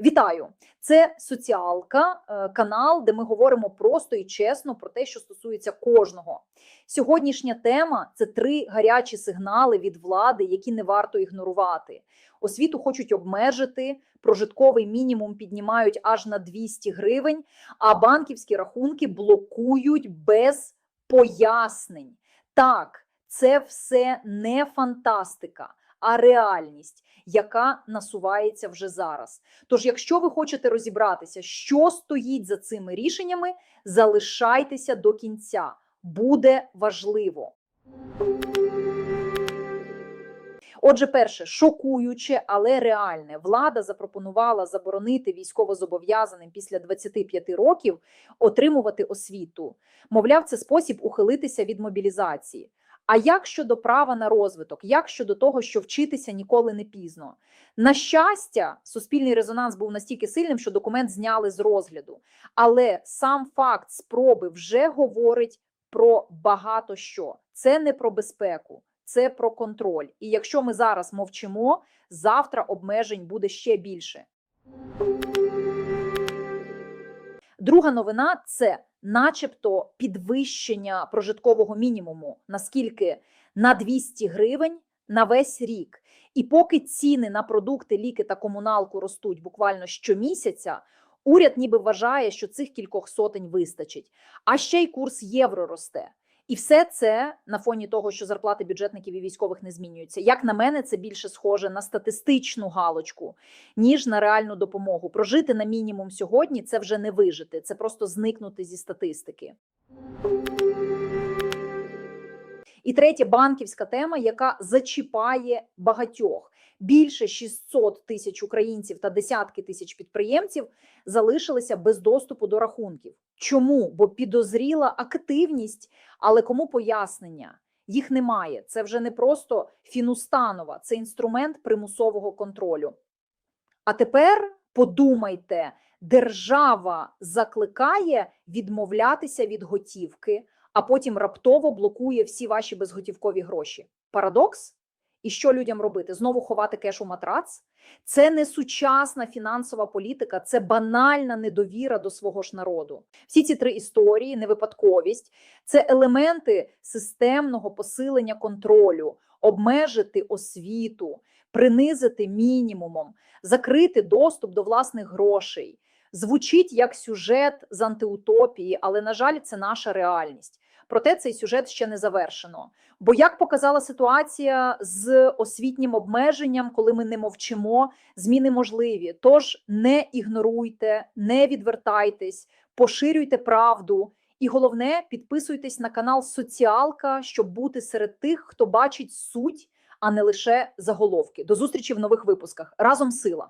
Вітаю! Це соціалка, е, канал, де ми говоримо просто і чесно про те, що стосується кожного. Сьогоднішня тема це три гарячі сигнали від влади, які не варто ігнорувати. Освіту хочуть обмежити, прожитковий мінімум піднімають аж на 200 гривень, а банківські рахунки блокують без пояснень. Так, це все не фантастика, а реальність, яка насувається вже зараз. Тож, якщо ви хочете розібратися, що стоїть за цими рішеннями, залишайтеся до кінця. Буде важливо. Отже, перше, шокуюче, але реальне. Влада запропонувала заборонити військовозобов'язаним після 25 років отримувати освіту. Мовляв, це спосіб ухилитися від мобілізації. А як щодо права на розвиток, як щодо того, що вчитися ніколи не пізно? На щастя, суспільний резонанс був настільки сильним, що документ зняли з розгляду. Але сам факт спроби вже говорить про багато що. Це не про безпеку, це про контроль. І якщо ми зараз мовчимо, завтра обмежень буде ще більше. Друга новина це, начебто, підвищення прожиткового мінімуму, наскільки на 200 гривень на весь рік. І поки ціни на продукти, ліки та комуналку ростуть буквально щомісяця, уряд ніби вважає, що цих кількох сотень вистачить. А ще й курс євро росте. І все це на фоні того, що зарплати бюджетників і військових не змінюються. Як на мене, це більше схоже на статистичну галочку, ніж на реальну допомогу. Прожити на мінімум сьогодні це вже не вижити, це просто зникнути зі статистики. І третє банківська тема, яка зачіпає багатьох. Більше 600 тисяч українців та десятки тисяч підприємців залишилися без доступу до рахунків. Чому? Бо підозріла активність, але кому пояснення? Їх немає. Це вже не просто фінустанова, це інструмент примусового контролю. А тепер подумайте, держава закликає відмовлятися від готівки, а потім раптово блокує всі ваші безготівкові гроші. Парадокс? І що людям робити? Знову ховати кеш у матрац? Це не сучасна фінансова політика, це банальна недовіра до свого ж народу. Всі ці три історії, не випадковість, це елементи системного посилення контролю, обмежити освіту, принизити мінімумом, закрити доступ до власних грошей. Звучить як сюжет з антиутопії, але, на жаль, це наша реальність. Проте цей сюжет ще не завершено. Бо як показала ситуація з освітнім обмеженням, коли ми не мовчимо, зміни можливі. Тож не ігноруйте, не відвертайтесь, поширюйте правду. І головне, підписуйтесь на канал Соціалка, щоб бути серед тих, хто бачить суть, а не лише заголовки. До зустрічі в нових випусках. Разом сила!